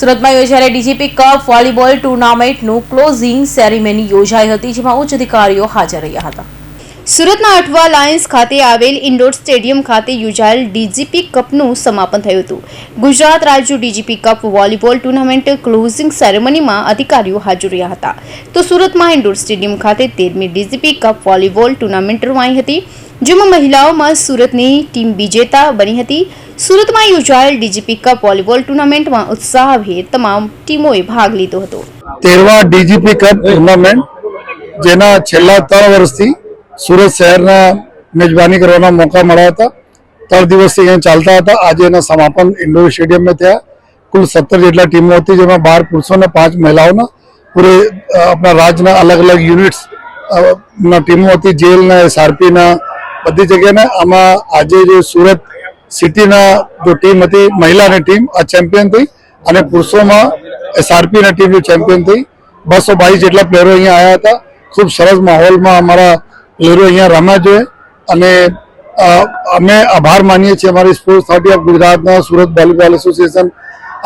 સુરતમાં યોજાયેલી DGP cup volleyball ટુર્નામેન્ટનું ક્લોઝિંગ સેરેમની યોજાઈ હતી, જેમાં ઉચ્ચ અધિકારીઓ હાજર રહ્યા હતા. સુરતના અઠવા લાયન્સ ખાતે આવેલ ઇન્ડોર સ્ટેડિયમ ખાતે યોજાયેલ ડીજીપી કપનું સમાપન થયું હતું. ગુજરાત રાજ્ય DGP cup volleyball tournament closing સેરેમનીમાં અધિકારીઓ હાજર રહ્યા હતા. તો સુરતમાં ઇન્ડોર સ્ટેડિયમ ખાતે તેરમી ડીજીપી કપ વોલીબોલ ટુર્નામેન્ટ રમાઈ હતી, જેમાં મહિલાઓમાં સુરતની ટીમ વિજેતા બની હતી. સુરતમાં યોજાયેલ ડીજીપી કપ વોલીબોલ ટુર્નામેન્ટમાં ઉત્સાહભેર તમામ ટીમોએ ભાગ લીધો હતો. તેરવા ડીજીપી કપ ટુર્નામેન્ટ, જેના છેલ્લા ત્રણ વર્ષથી સુરત શહેરના મેજબાની કરવાના મોકા મળ્યા હતા. ત્રણ દિવસથી અહીંયા ચાલતા હતા. આજે એના સમાપન ઇન્ડોર સ્ટેડિયમમાં થયા. કુલ સત્તર જેટલા ટીમો હતી, જેમાં બાર પુરુષોને પાંચ મહિલાઓના પૂરે આપણા રાજ્યના અલગ અલગ યુનિટ્સ ના ટીમો હતી. જેલના, એસઆરપીના, બધી જગ્યાને આમાં આજે જે સુરત સિટીના જો ટીમ હતી, મહિલાની ટીમ, આ ચેમ્પિયન થઈ અને પુરુષોમાં એસઆરપીના ટીમ ચેમ્પિયન થઈ. બસો બાવીસ જેટલા પ્લેયરો અહીંયા આવ્યા હતા. ખૂબ સરસ માહોલમાં અમારા પ્લેયરો અહીંયા રમ્યા છે અને અમે આભાર માનીએ છીએ અમારી સ્પોર્ટ્સ થર્ટી ઓફ ગુજરાતના સુરત વોલીબોલ એસોસિએશન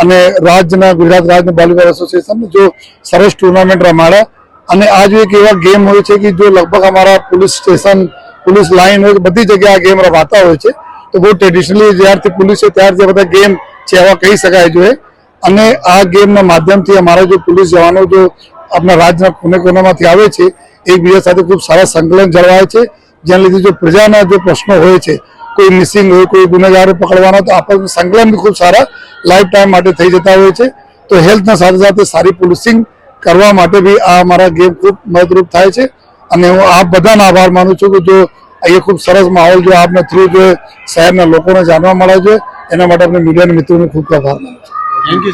અને રાજ્યના ગુજરાત રાજ્ય વોલીબોલ એસોસિએશન જો સરસ ટુર્નામેન્ટ રમાડ્યા અને આ જો એક એવા ગેમ હોય છે કે જો લગભગ અમારા પોલીસ સ્ટેશન, પોલીસ લાઇન હોય, બધી જગ્યાએ આ ગેમ રમાતા હોય છે. તો બહુ ટ્રેડિશનલી જ્યારથી પોલીસ છે ત્યારથી બધા ગેમ છે એવા કહી શકાય જોઈએ. અને આ ગેમના માધ્યમથી અમારા જો પોલીસ જવાનો જો આપણા રાજ્યના કોને કોનામાંથી આવે છે એકબીજા સાથે ખૂબ સારા સંકલન જળવાય છે. જેના લીધે જો પ્રજાના જો પ્રશ્નો હોય છે, કોઈ મિસિંગ હોય, કોઈ ગુનેગારો પકડવાનો, તો આપણને સંકલન ખૂબ સારા લાઈફ ટાઈમ માટે થઈ જતા હોય છે. તો હેલ્થના સાથે સાથે સારી પોલિસિંગ કરવા માટે બી આ અમારા ગેમ ખૂબ મદદરૂપ થાય છે. અને હું આપ બધાનો આભાર માનું છું કે જો અહીંયા ખૂબ સરસ માહોલ જો આપને થ્રુ જો શહેરના લોકોને જાણવા મળે છે. એના માટે આપણે મીડિયાના મિત્રોનો ખૂબ આભાર માનું છું. Thank you